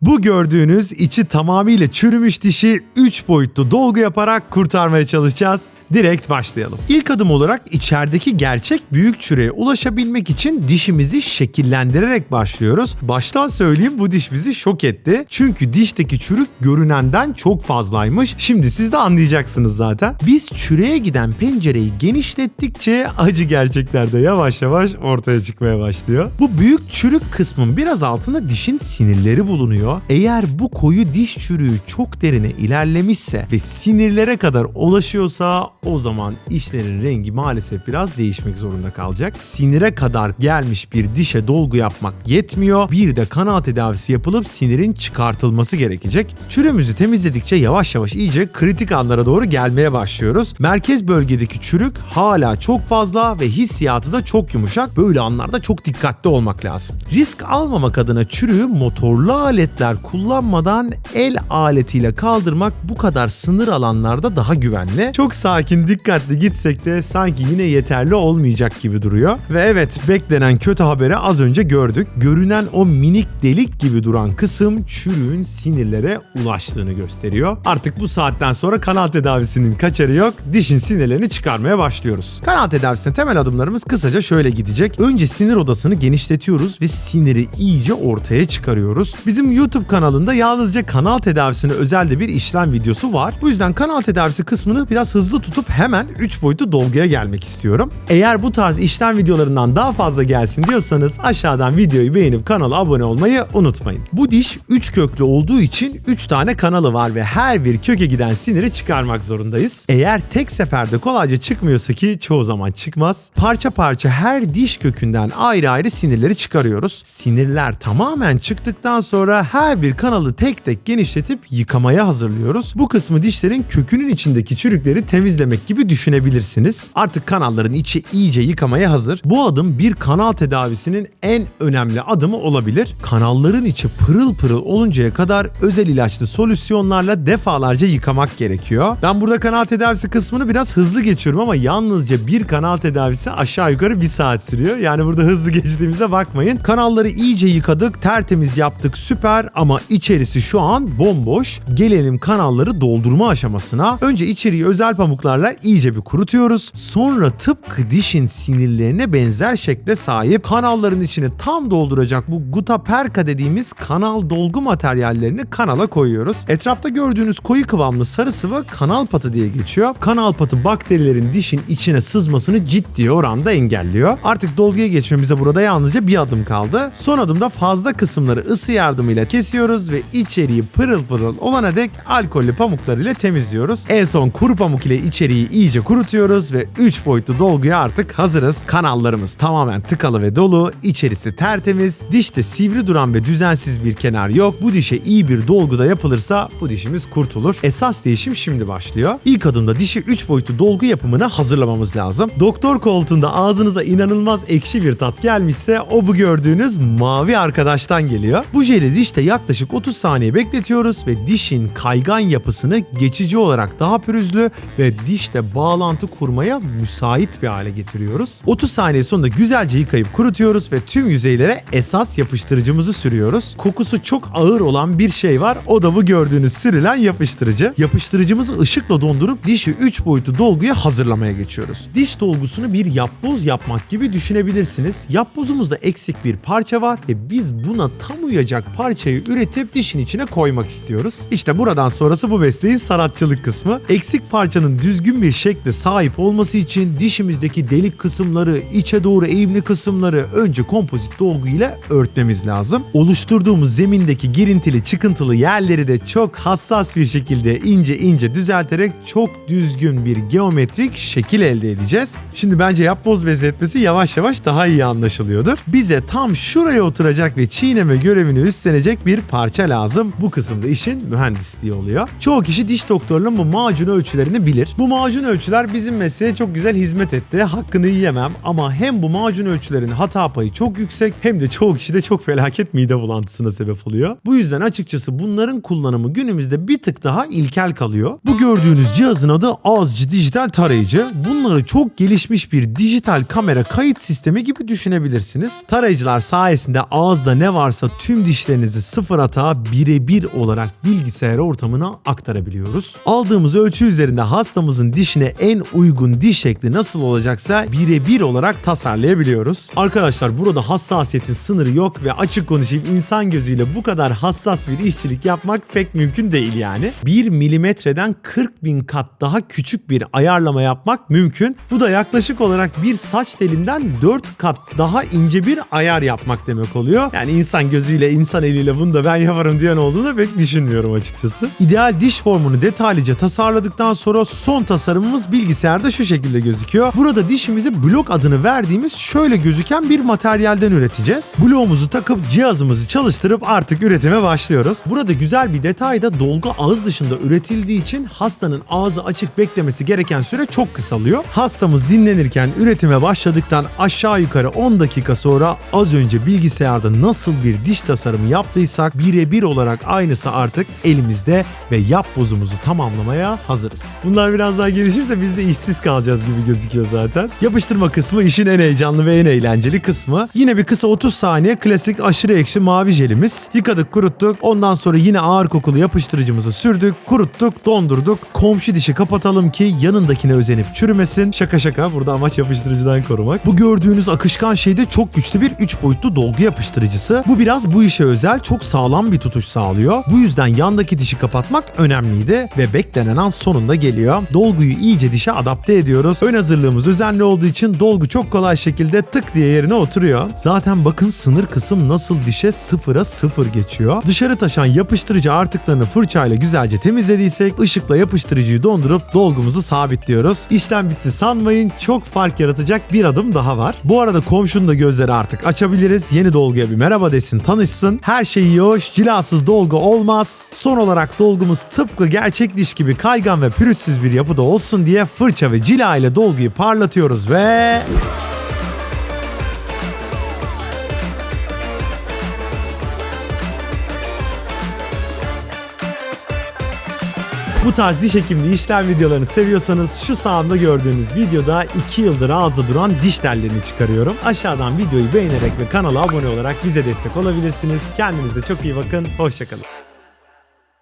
Bu gördüğünüz içi tamamıyla çürümüş dişi 3 boyutlu dolgu yaparak kurtarmaya çalışacağız. Direkt başlayalım. İlk adım olarak içerideki gerçek büyük çürüğe ulaşabilmek için dişimizi şekillendirerek başlıyoruz. Baştan söyleyeyim bu diş bizi şok etti. Çünkü dişteki çürük görünenden çok fazlaymış. Şimdi siz de anlayacaksınız zaten. Biz çürüğe giden pencereyi genişlettikçe acı gerçekler de yavaş yavaş ortaya çıkmaya başlıyor. Bu büyük çürük kısmın biraz altında dişin sinirleri bulunuyor. Eğer bu koyu diş çürüğü çok derine ilerlemişse ve sinirlere kadar ulaşıyorsa o zaman işlerin rengi maalesef biraz değişmek zorunda kalacak. Sinire kadar gelmiş bir dişe dolgu yapmak yetmiyor. Bir de kanal tedavisi yapılıp sinirin çıkartılması gerekecek. Çürüğümüzü temizledikçe yavaş yavaş iyice kritik anlara doğru gelmeye başlıyoruz. Merkez bölgedeki çürük hala çok fazla ve hissiyatı da çok yumuşak. Böyle anlarda çok dikkatli olmak lazım. Risk almamak adına çürüğü motorlu aletler kullanmadan el aletiyle kaldırmak bu kadar sınır alanlarda daha güvenli. Çok sakin dikkatli gitsek de sanki yine yeterli olmayacak gibi duruyor. Ve evet beklenen kötü haberi az önce gördük. Görünen o minik delik gibi duran kısım çürüğün sinirlere ulaştığını gösteriyor. Artık bu saatten sonra kanal tedavisinin kaçarı yok. Dişin sinirlerini çıkarmaya başlıyoruz. Kanal tedavisine temel adımlarımız kısaca şöyle gidecek. Önce sinir odasını genişletiyoruz ve siniri iyice ortaya çıkarıyoruz. Bizim YouTube kanalında yalnızca kanal tedavisine özel de bir işlem videosu var. Bu yüzden kanal tedavisi kısmını biraz hızlı tutup hemen 3 boyutlu dolguya gelmek istiyorum. Eğer bu tarz işlem videolarından daha fazla gelsin diyorsanız aşağıdan videoyu beğenip kanala abone olmayı unutmayın. Bu diş 3 köklü olduğu için 3 tane kanalı var ve her bir köke giden siniri çıkarmak zorundayız. Eğer tek seferde kolayca çıkmıyorsa ki çoğu zaman çıkmaz. Parça parça her diş kökünden ayrı ayrı sinirleri çıkarıyoruz. Sinirler tamamen çıktıktan sonra her bir kanalı tek tek genişletip yıkamaya hazırlıyoruz. Bu kısmı dişlerin kökünün içindeki çürükleri temizlemek gibi düşünebilirsiniz. Artık kanalların içi iyice yıkamaya hazır. Bu adım bir kanal tedavisinin en önemli adımı olabilir. Kanalların içi pırıl pırıl oluncaya kadar özel ilaçlı solüsyonlarla defalarca yıkamak gerekiyor. Ben burada kanal tedavisi kısmını biraz hızlı geçiyorum ama yalnızca bir kanal tedavisi aşağı yukarı bir saat sürüyor. Yani burada hızlı geçtiğimize bakmayın. Kanalları iyice yıkadık, tertemiz yaptık, süper ama içerisi şu an bomboş. Gelelim kanalları doldurma aşamasına. Önce içeriği özel pamuklarla iyice bir kurutuyoruz. Sonra tıpkı dişin sinirlerine benzer şekle sahip kanalların içine tam dolduracak bu gutaperka dediğimiz kanal dolgu materyallerini kanala koyuyoruz. Etrafta gördüğünüz koyu kıvamlı sarı sıvı kanal patı diye geçiyor. Kanal patı bakterilerin dişin içine sızmasını ciddi oranda engelliyor. Artık dolguya geçmemize burada yalnızca bir adım kaldı. Son adımda fazla kısımları ısı yardımıyla kesiyoruz ve içeriği pırıl pırıl olana dek alkollü pamuklar ile temizliyoruz. En son kuru pamuk ile içeriği iyice kurutuyoruz ve 3 boyutlu dolguya artık hazırız. Kanallarımız tamamen tıkalı ve dolu, içerisi tertemiz, dişte sivri duran ve düzensiz bir kenar yok. Bu dişe iyi bir dolgu da yapılırsa bu dişimiz kurtulur. Esas değişim şimdi başlıyor. İlk adımda dişi 3 boyutlu dolgu yapımına hazırlamamız lazım. Doktor koltuğunda ağzınıza inanılmaz ekşi bir tat gelmişse o bu gördüğünüz mavi arkadaştan geliyor. Bu jeli dişte yaklaşık 30 saniye bekletiyoruz ve dişin kaygan yapısını geçici olarak daha pürüzlü ve dişte bağlantı kurmaya müsait bir hale getiriyoruz. 30 saniye sonunda güzelce yıkayıp kurutuyoruz ve tüm yüzeylere esas yapıştırıcımızı sürüyoruz. Kokusu çok ağır olan bir şey var. O da bu gördüğünüz sürülen yapıştırıcı. Yapıştırıcımızı ışıkla dondurup dişi 3 boyutlu dolguya hazırlamaya geçiyoruz. Diş dolgusunu bir yapboz yapmak gibi düşünebilirsiniz. Yapbozumuzda eksik bir parça var ve biz buna tam uyacak parçayı üretip dişin içine koymak istiyoruz. İşte buradan sonrası bu mesleğin sanatçılık kısmı. Eksik parçanın düzgün bir şekle sahip olması için dişimizdeki delik kısımları, içe doğru eğimli kısımları önce kompozit dolgu ile örtmemiz lazım. Oluşturduğumuz zemindeki girintili çıkıntılı yerleri de çok hassas bir şekilde ince ince düzelterek çok düzgün bir geometrik şekil elde edeceğiz. Şimdi bence yapboz benzetmesi yavaş yavaş daha iyi anlaşılıyordur. Bize tam şuraya oturacak ve çiğneme görevini üstlenecek bir parça lazım. Bu kısımda işin mühendisliği oluyor. Çoğu kişi diş doktorunun bu macun ölçülerini bilir. Bu macun ölçüler bizim mesleğe çok güzel hizmet etti. Hakkını yiyemem ama hem bu macun ölçülerin hata payı çok yüksek hem de çoğu kişide çok felaket mide bulantısına sebep oluyor. Bu yüzden açıkçası bunların kullanımı günümüzde bir tık daha ilkel kalıyor. Bu gördüğünüz cihazın adı Ağızcı Dijital Tarayıcı. Bunları çok gelişmiş bir dijital kamera kayıt sistemi gibi düşünebilirsiniz. Tarayıcılar sayesinde ağızda ne varsa tüm dişlerinizi sıfır hata birebir olarak bilgisayar ortamına aktarabiliyoruz. Aldığımız ölçü üzerinde hastamızın dişine en uygun diş şekli nasıl olacaksa birebir olarak tasarlayabiliyoruz. Arkadaşlar burada hassasiyetin sınırı yok ve açık konuşayım insan gözüyle bu kadar hassas bir işçilik yapmak pek mümkün değil yani. 1 milimetreden 40 bin kat daha küçük bir ayarlama yapmak mümkün. Bu da yaklaşık olarak bir saç telinden 4 kat daha ince bir ayar yapmak demek oluyor. Yani insan gözüyle insan eliyle bunu da ben yaparım diyen olduğunu pek düşünmüyorum açıkçası. İdeal diş formunu detaylıca tasarladıktan sonra son tasarımımız bilgisayarda şu şekilde gözüküyor. Burada dişimizi blok adını verdiğimiz şöyle gözüken bir materyalden üreteceğiz. Bloğumuzu takıp cihazımızı çalıştırıp artık üretime başlıyoruz. Burada güzel bir detay da dolgu ağız dışında üretildiği için hastanın ağzı açık beklemesi gereken süre çok kısalıyor. Hastamız dinlenirken üretime başladıktan aşağı yukarı 10 dakika sonra az önce bilgisayarda nasıl bir diş tasarımı yaptıysak birebir olarak aynısı artık elimizde ve yap bozumuzu tamamlamaya hazırız. Bunlar biraz daha gelişirse biz de işsiz kalacağız gibi gözüküyor zaten. Yapıştırma kısmı işin en heyecanlı ve en eğlenceli kısmı. Yine bir kısa 30 saniye klasik aşırı ekşi mavi jelimiz. Yıkadık kuruttuk. Ondan sonra yine ağır kokulu yapıştırıcımızı sürdük, kuruttuk, dondurduk. Komşu dişi kapatalım ki yanındakine özenip çürümesin. Şaka şaka burada amaç yapıştırıcıdan korumak. Bu gördüğünüz akışkan şey de çok güçlü bir 3 boyutlu dolgu yapıştırıcısı. Bu biraz bu işe özel çok sağlam bir tutuş sağlıyor. Bu yüzden yandaki dişi kapatmak önemliydi ve beklenen an sonunda geliyor. Dolguyu iyice dişe adapte ediyoruz. Ön hazırlığımız özenli olduğu için dolgu çok kolay şekilde tık diye yerine oturuyor. Zaten bakın sınır kısım nasıl dişe sıfıra sıfır geçiyor. Dışarı taşan yapıştırıcı artıklarını fırçayla güzelce temizlediysek ışıkla yapıştırıcıyı dondurup dolgumuzu sabitliyoruz. İşlem bitti sanmayın çok fark yaratacak bir adım daha var. Bu arada komşunun da gözleri artık açabiliriz. Yeni dolguya bir merhaba desin tanışsın. Her şey iyi hoş cilasız dolgu olmaz. Son olarak dolgumuz tıpkı gerçek diş gibi kaygan ve pürüzsüz bir yapıda olsun diye fırça ve cila ile dolguyu parlatıyoruz ve... Bu tarz diş hekimliği işlem videolarını seviyorsanız şu sağımda gördüğünüz videoda 2 yıldır ağızda duran diş tellerini çıkarıyorum. Aşağıdan videoyu beğenerek ve kanala abone olarak bize destek olabilirsiniz. Kendinize çok iyi bakın. Hoşçakalın.